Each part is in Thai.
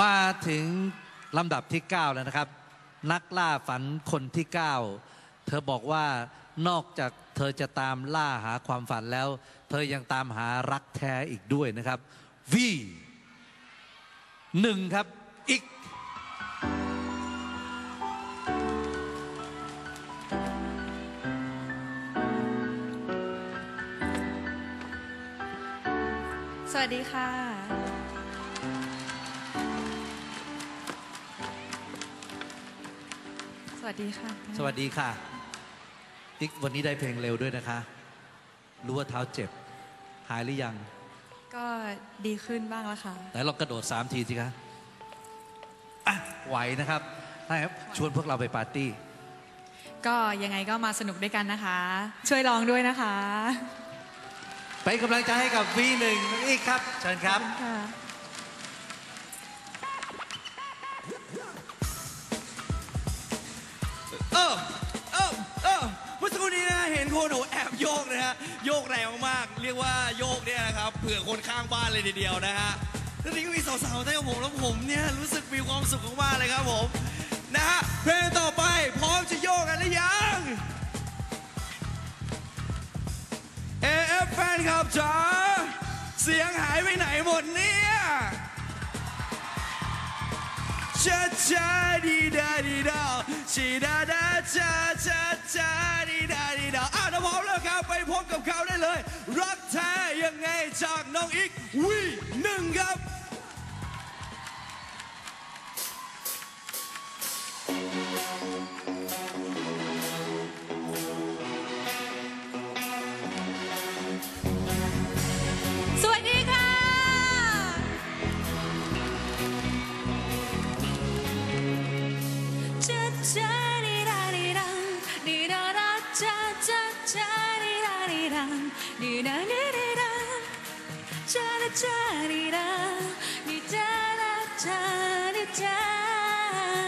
มาถึงลำดับที่ 9 แล้วนะครับ นักล่าฝันคนที่ 9 เธอบอกว่านอกจากเธอจะตามล่าหาความฝันแล้ว เธอยังตามหารักแท้อีกด้วยนะครับ V หนึ่งครับอีกสวัสดีค่ะ วัสดีค่ะ สวัสดีค่ะ ติ๊กวันนี้ได้เพลงเร็วด้วยนะคะ รู้ว่าเท้าเจ็บ หายหรือยัง ก็ดีขึ้นบ้างแล้วค่ะ ไหนลองกระโดดสามทีสิคะอะไหวนะครับได้ครับ ชวนพวกเราไปปาร์ตี้ ก็ยังไงก็มาสนุกด้วยกันนะคะ ช่วยร้องด้วยนะคะ ไปนกำลังใจให้กับ V1 น้องอีกครับ เชิญครับ ค่ะ นี้นะเห็นโคหนูแอบโยกนะฮะ โยกแรงมากๆเรียกว่าโยกเนี่ยนะครับ เผื่อคนข้างบ้านเลยทีเดียวนะฮะแล้วนี่ก็มีสาวๆเต้นกับผมแล้วผมเนี่ยรู้สึกมีความสุขมากๆเลยครับผมนะฮะเพลงต่อไปพร้อมจะโยกกันหรือยัง AF แฟนคลับจ๋าเสียงหายไปไหนหมดนี่ ชาชาดีดาดีดาชีดาดาชาชาชาดีดาดีดาอะถ้าพร้อมแล้วครับไปพบกับเขาได้เลย รักแท้ยังไงจากน้องอีกวีหนึ่งครับ จ้าดาจ้าดีดัง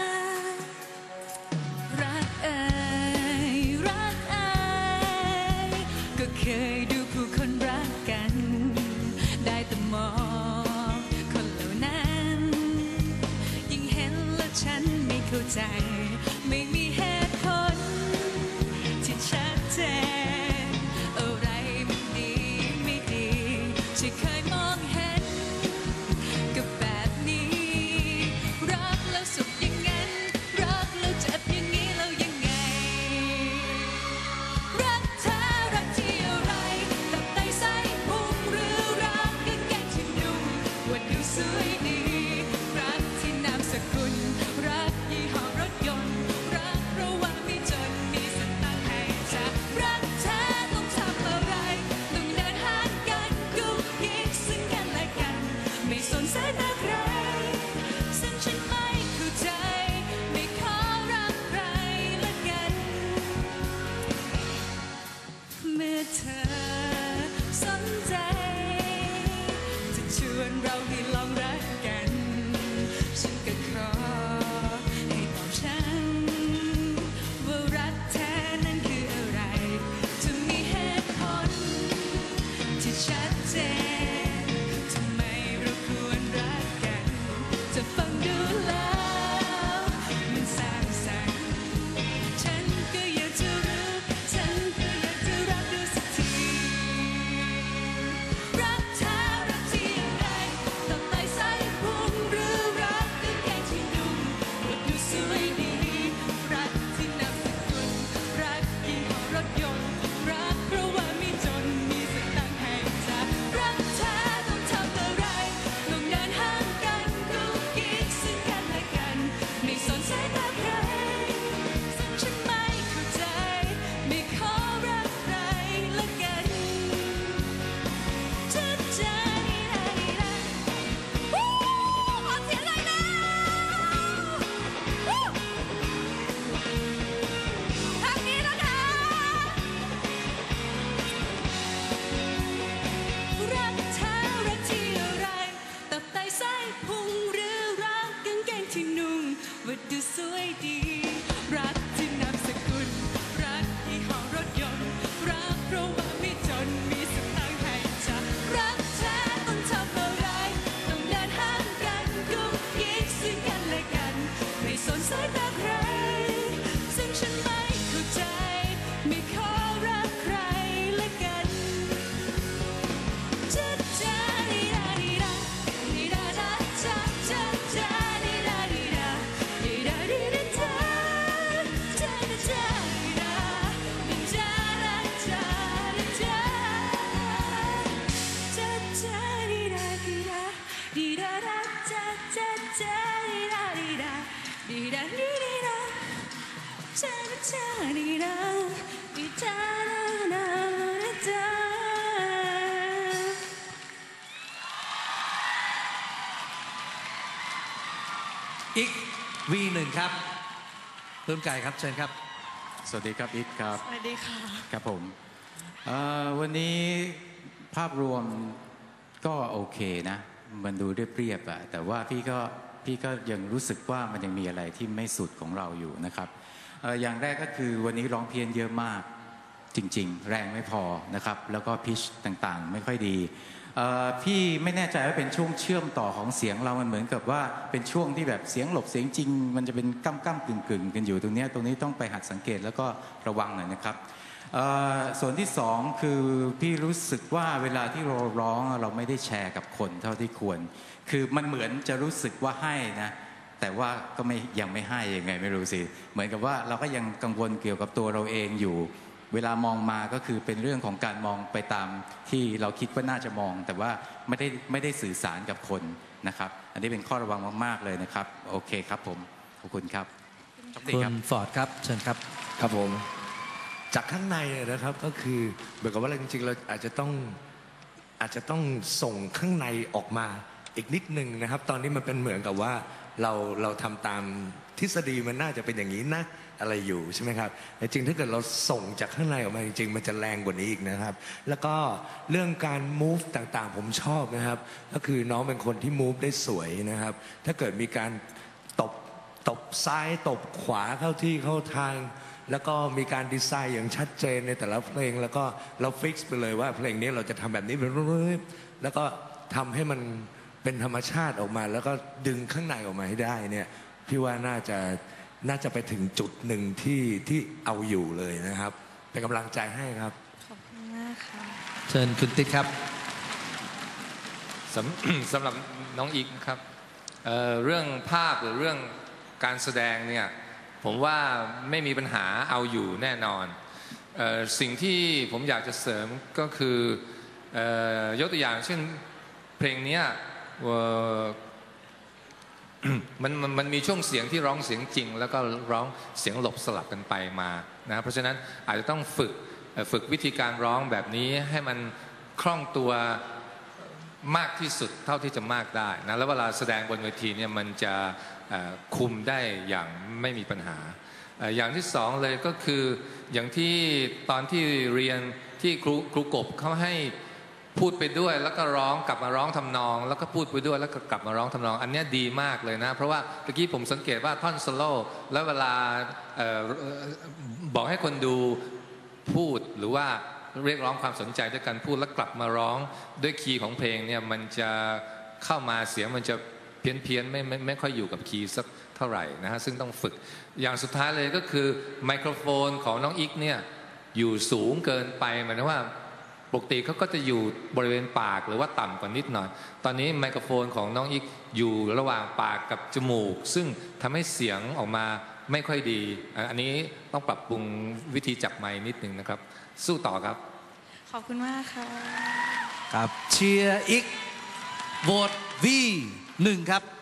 จาจาจาดีดาดีดาดีดาดีดีดาจาจาดีดาดีดานานาจาอีกวีหนึ่งครับต้นไก่ครับเชิญครับ สวัสดีครับอีกครับสวัสดีค่ะ ครับผมวันนี้ภาพรวมก็โอเคนะ มันดูเรียบๆอะแต่ว่าพี่ก็พี่ก็ยังรู้สึกว่ามันยังมีอะไรที่ไม่สุดของเราอยู่นะครับอย่างแรกก็คือวันนี้ร้องเพี้ยนเยอะมากจริง ๆ แรงไม่พอนะครับ แล้วก็พิชต่างๆ ไม่ค่อยดีพี่ไม่แน่ใจว่าเป็นช่วงเชื่อมต่อของเสียงเรา มันเหมือนกับว่าเป็นช่วงที่แบบเสียงหลบเสียงจริง มันจะเป็นก้ำก้ำกึ่งกึ่งกันอยู่ตรงนี้ตรงนี้ต้องไปหัดสังเกตแล้วก็ระวังหน่อยนะครับ ส่วนที่สองคือพี่รู้สึกว่าเวลาที่เราร้องเราไม่ได้แชร์กับคนเท่าที่ควร คือมันเหมือนจะรู้สึกว่าให้นะแต่ว่าก็ไม่ยังไม่ให้ยังไงไม่รู้สิเหมือนกับว่าเราก็ยังกังวลเกี่ยวกับตัวเราเองอยู่ เวลามองมาก็คือเป็นเรื่องของการมองไปตามที่เราคิดว่าน่าจะมอง แต่ว่าไม่ได้ไม่ได้สื่อสารกับคนนะครับ อันนี้เป็นข้อระวังมากๆเลยนะครับ โอเคครับผมขอบคุณครับโชคดีคุครับณฟอร์ดครับเชิญครับครับผม จากข้างในนะครับก็คือเหมือนกับว่าเราจริงๆเราอาจจะต้องอาจจะต้องส่งข้างในออกมาอีกนิดนึงนะครับ ตอนนี้มันเป็นเหมือนกับว่าเราเราทำตามทฤษฎีมันน่าจะเป็นอย่างนี้นะอะไรอยู่ใช่ไหมครับแต่จริงถ้าเกิดเราส่งจากข้างในออกมาจริง ๆ มันจะแรงกว่านี้อีกนะครับ แล้วก็เรื่องการ move ต่างๆ ผมชอบนะครับ ก็คือน้องเป็นคนที่ move ได้สวยนะครับ ถ้าเกิดมีการตบ ตบซ้ายตบขวาเข้าที่เข้าทาง แล้วก็มีการดีไซน์อย่างชัดเจนในแต่ละเพลง แล้วก็เราฟิกซ์ไปเลยว่าเพลงนี้เราจะทำแบบนี้แล้วก็ทำให้มันเป็นธรรมชาติออกมา แล้วก็ดึงข้างในออกมาให้ได้เนี่ยพี่ว่าน่าจะน่าจะไปถึงจุดหนึ่งที่ที่เอาอยู่เลยนะครับ เป็นกำลังใจให้ครับ ขอบคุณมากค่ะ เชิญคุณติ๊กครับสำ สำหรับน้องอีกครับเอ่อเรื่องภาพหรือเรื่อง การแสดงเนี่ยผมว่าไม่มีปัญหาเอาอยู่แน่นอนออสิ่งที่ผมอยากจะเสริมก็คือออยกตัวอย่างเช่นเพลงนี้มันมันมันมีช่วงเสียงที่ร้องเสียงจริง แล้วก็ร้องเสียงหลบสลับกันไปมานะเพราะฉะนั้นอาจจะต้องฝึกฝึกวิธีการร้องแบบนี้ให้มันคล่องตัวมากที่สุดเท่าที่จะมากได้นะแล้วเวลาแสดงบนเวทีเนี่ยมันจะ คุมได้อย่างไม่มีปัญหา อย่างที่สองเลยก็คืออย่างที่ตอนที่เรียนที่ครูครูกบเขาให้พูดไปด้วยแล้วก็ร้องกลับมาร้องทำนอง แล้วก็พูดไปด้วยแล้วก็กลับมาร้องทำนอง อันนี้ดีมากเลยนะ เพราะว่าตะกี้ผมสังเกตว่าท่อนสโลว์แล้วเวลาออบอกให้คนดูพูดหรือว่าเรียกร้องความสนใจด้วยการพูดแล้วกลับมาร้องด้วยคีย์ของเพลงเนี่ยมันจะเข้ามาเสียงมันจะ พี้ยนเพียนๆไม่ไม่ไม่ค่อยอยู่กับคีย์สักเท่าไหร่นะฮะซึ่งต้องฝึกอย่างสุดท้ายเลยก็คือไมโครโฟนของน้องอีกเนี่ยอยู่สูงเกินไปหมายถึงว่าปกติเขาก็จะอยู่บริเวณปากหรือว่าต่ำกว่านิดหน่อย ตอนนี้ไมโครโฟนของน้องอีกอยู่ระหว่างปากกับจมูก ซึ่งทำให้เสียงออกมาไม่ค่อยดีอะอันนี้ต้องปรับปรุงวิธีจับไม้นิดนึงนะครับ สู้ต่อครับ ขอบคุณมากค่ะ ครับเชียร์อีกโหวต V1 ครับ